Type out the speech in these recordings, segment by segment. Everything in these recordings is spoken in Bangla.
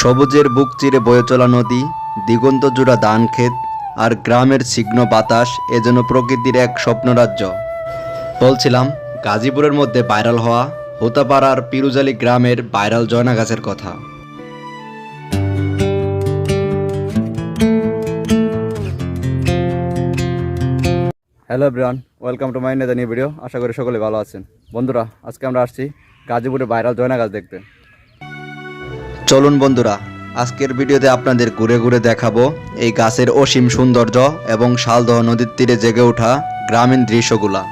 সবুজের বুক চিরে বয়ে চলা নদী, দিগন্ত জোড়া ধান ক্ষেত আর গ্রামের ছিগ্ন বাতাস এ যেন প্রকৃতির এক স্বপ্নরাজ্য। বলছিলাম, গাজীপুরের মধ্যে ভাইরাল হওয়া হোতাপাড়ার পিরুজালি গ্রামের ভাইরাল জয়না গাছের কথা। Hello Brian welcome to my নেদানি video আশা করি সকলে ভালো আছেন। বন্ধুরা, আজকে আমরা আসছি গাজীপুরে ভাইরাল জয়না গাছ দেখতে। চলুন বন্ধুরা, আজকের ভিডিওতে আপনাদের ঘুরে ঘুরে দেখাবো এই গাছের অসীম সৌন্দর্য এবং শালদহ নদীর তীরে জেগে ওঠা গ্রামীণ দৃশ্যগুলা।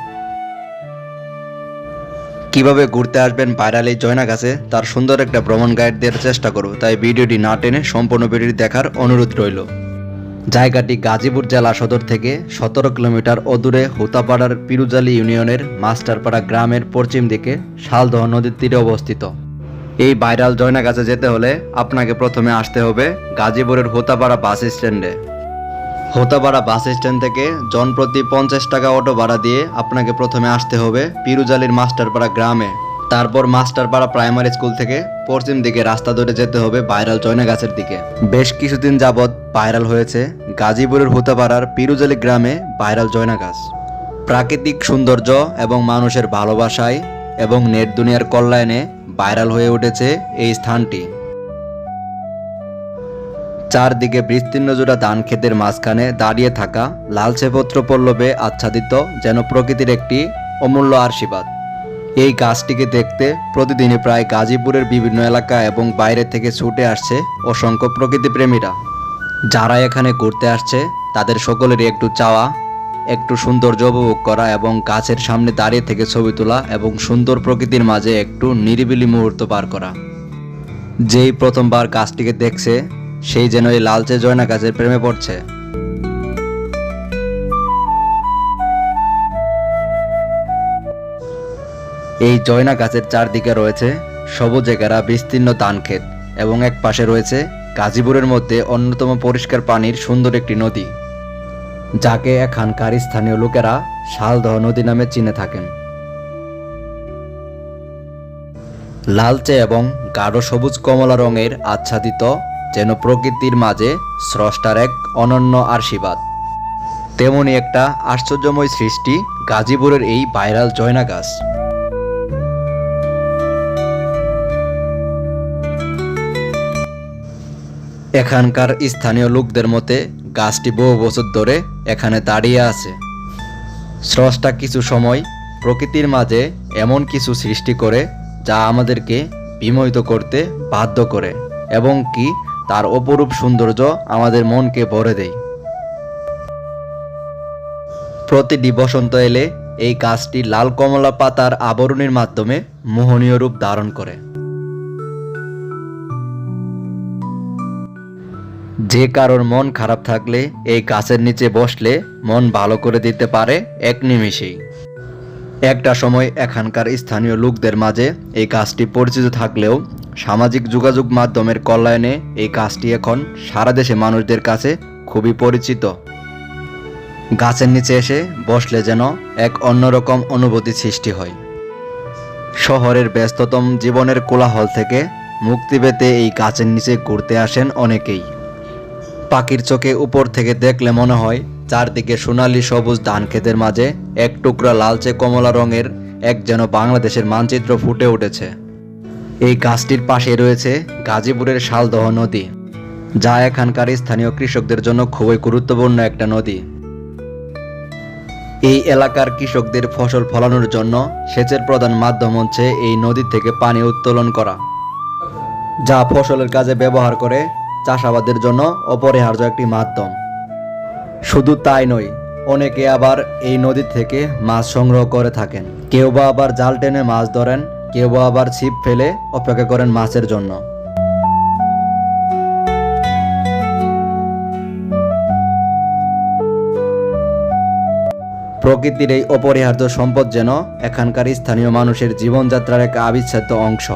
কীভাবে ঘুরতে আসবেন ভাইরাল এই জয়না গাছে, তার সুন্দর একটা ভ্রমণ গাইড দেওয়ার চেষ্টা করব, তাই ভিডিওটি না টেনে সম্পূর্ণ ভিডিওটি দেখার অনুরোধ রইল। জায়গাটি গাজীপুর জেলা সদর থেকে সতেরো কিলোমিটার অদূরে হুতাপাড়ার পিরুজালি ইউনিয়নের মাস্টারপাড়া গ্রামের পশ্চিম দিকে শালদহ নদীর তীরে অবস্থিত। এই ভাইরাল জয়না গাছে যেতে হলে আপনাকে প্রথমে আসতে হবে গাজীপুরের হোতাপাড়া বাস স্ট্যান্ডে। হোতাপাড়া বাস স্ট্যান্ড থেকে জনপ্রতি পঞ্চাশ টাকা অটো ভাড়া দিয়ে আপনাকে প্রথমে আসতে হবে পিরুজালির মাস্টারপাড়া গ্রামে। তারপর মাস্টারপাড়া প্রাইমারি স্কুল থেকে পশ্চিম দিকে রাস্তা ধরে যেতে হবে ভাইরাল জয়না গাছের দিকে। বেশ কিছুদিন যাবৎ ভাইরাল হয়েছে গাজীপুরের হোতাপাড়ার পিরুজালি গ্রামে ভাইরাল জয়না গাছ প্রাকৃতিক সৌন্দর্য এবং মানুষের ভালোবাসায় এবং নেট দুনিয়ার কল্যাণে ভাইরাল হয়ে উঠেছে এই স্থানটি। চারদিকে বিস্তীর্ণ জোড়া ধান ক্ষেতের মাঝখানে দাঁড়িয়ে থাকা লালচে পত্র পল্লবে আচ্ছাদিত যেন প্রকৃতির একটি অমূল্য আশীর্বাদ। এই গাছটিকে দেখতে প্রতিদিনই প্রায় গাজীপুরের বিভিন্ন এলাকা এবং বাইরে থেকে ছুটে আসছে অসংখ্য প্রকৃতিপ্রেমীরা। যারা এখানে ঘুরতে আসছে, তাদের সকলেরই একটু চাওয়া একটু সৌন্দর্য উপভোগ করা এবং গাছের সামনে দাঁড়িয়ে থেকে ছবি তোলা এবং সুন্দর প্রকৃতির মাঝে একটু নিরিবিলি মুহূর্ত পার করা। যেই প্রথমবার গাছটিকে দেখছে, সেই যেন এই লালচে জয়না গাছের প্রেমে পড়ছে। এই জয়না গাছের চারদিকে রয়েছে সবুজে ঘেরা বিস্তীর্ণ ধান ক্ষেত এবং এক পাশে রয়েছে গাজীপুরের মধ্যে অন্যতম পরিষ্কার পানির সুন্দর একটি নদী। যাকে এখানকার স্থানীয় লোকেরা শালদহ নদী নামে চিনে থাকেন। লালচে এবং গাঢ় সবুজ কমলা রঙের আচ্ছাদিত যেন প্রকৃতির মাঝে স্রষ্টার এক অনন্য আশীর্বাদ। তেমনি একটা আশ্চর্যময় সৃষ্টি গাজীপুরের এই ভাইরাল জয়না গাছ এখানকার স্থানীয় লোকদের মতে গাছটি বহু বছর ধরে এখানে দাঁড়িয়ে আছে। স্রষ্টা কিছু সময় প্রকৃতির মাঝে এমন কিছু সৃষ্টি করে যা আমাদেরকে বিমোহিত করতে বাধ্য করে এবং কি তার অপরূপ সৌন্দর্য আমাদের মনকে ভরে দেয়। প্রতিটি বসন্ত এলে এই গাছটি লাল কমলা পাতার আবরণের মাধ্যমে মোহনীয় রূপ ধারণ করে। যে কারোর মন খারাপ থাকলে এই গাছের নিচে বসলে মন ভালো করে দিতে পারে এক নিমিষেই। একটা সময় এখানকার স্থানীয় লোকদের মাঝে এই গাছটি পরিচিত থাকলেও সামাজিক যোগাযোগ মাধ্যমের কল্যাণে এই গাছটি এখন সারা দেশে মানুষদের কাছে খুবই পরিচিত। গাছের নিচে এসে বসলে যেন এক অন্যরকম অনুভূতি সৃষ্টি হয়। শহরের ব্যস্ততম জীবনের কোলাহল থেকে মুক্তি পেতে এই গাছের নিচে ঘুরতে আসেন অনেকেই। পাখির চোখে উপর থেকে দেখলে মনে হয়, চারদিকে সোনালী সবুজ ধান ক্ষেতের মাঝে এক টুকরা লালচে কমলা রঙের এক যেন বাংলাদেশের মানচিত্র ফুটে উঠেছে। এই গাছটির পাশে রয়েছে গাজীপুরের শালদহ নদী, যা এখানকার স্থানীয় কৃষকদের জন্য খুবই গুরুত্বপূর্ণ একটা নদী। এই এলাকার কৃষকদের ফসল ফলানোর জন্য সেচের প্রধান মাধ্যম হচ্ছে এই নদী থেকে পানি উত্তোলন করা, যা ফসলের কাজে ব্যবহার করে চাষাবাদের জন্য অপরিহার্য একটি মাধ্যম। শুধু তাই নয়, অনেকে আবার এই নদী থেকে মাছ সংগ্রহ করে থাকেন। কেউ বা আবার জাল টেনে মাছ ধরেন, কেউ বা আবার ছিপ ফেলে অপেক্ষা করেন মাছের জন্য। প্রকৃতির এই অপরিহার্য সম্পদ যেন এখানকার স্থানীয় মানুষের জীবনযাত্রার এক আবিচ্ছেদ্য অংশ।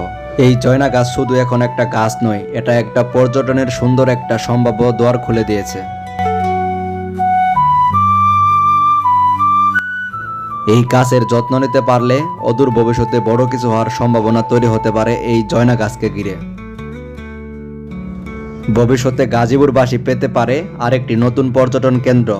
এই জয়না গাছ শুধু এখন একটা গাছ নয়, এটা একটা পর্যটনের সুন্দর একটা সম্ভাব্য দ্বার খুলে দিয়েছে। এই গাছের যত্ন নিতে পারলে অদূর ভবিষ্যতে বড় কিছু হওয়ার সম্ভাবনা তৈরি হতে পারে এই জয়না গাছকে ঘিরে। ভবিষ্যতে গাজীপুরবাসী পেতে পারে আরেকটি নতুন পর্যটন কেন্দ্র।